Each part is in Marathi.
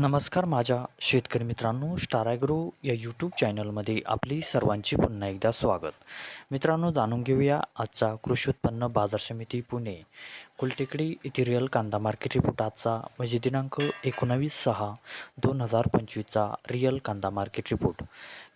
नमस्कार माझ्या शेतकरी मित्रांनो स्टारॅग्रो या यूट्यूब चॅनलमध्ये आपली सर्वांची पुन्हा एकदा स्वागत. मित्रांनो जाणून घेऊया आजचा कृषी उत्पन्न बाजार समिती पुणे. कुलटेकडी इथे रिअल कांदा मार्केट रिपोर्ट आजचा म्हणजे दिनांक एकोणावीस सहा दोन हजार पंचवीसचा रिअल कांदा मार्केट रिपोर्ट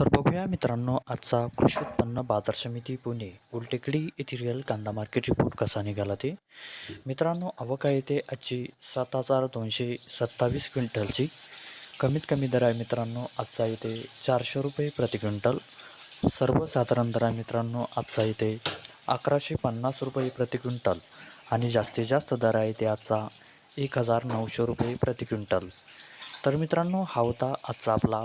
तर बघूया मित्रांनो आजचा कृषी उत्पन्न बाजार समिती पुणे गुलटेकडी येथील रिअल कांदा मार्केट रिपोर्ट कसा निघाला ते? मित्रांनो अवका येथे आजची सात हजार दोनशे सत्तावीस क्विंटलची. कमीत कमी दर आहे मित्रांनो आजचा येथे चारशे रुपये प्रति क्विंटल. सर्वसाधारण दर आहे मित्रांनो आजचा येथे अकराशे पन्नास रुपये प्रति क्विंटल. आणि जास्तीत जास्त दर आहे ते आजचा एक हजार नऊशे रुपये प्रति क्विंटल. तर मित्रांनो हा होता आजचा आपला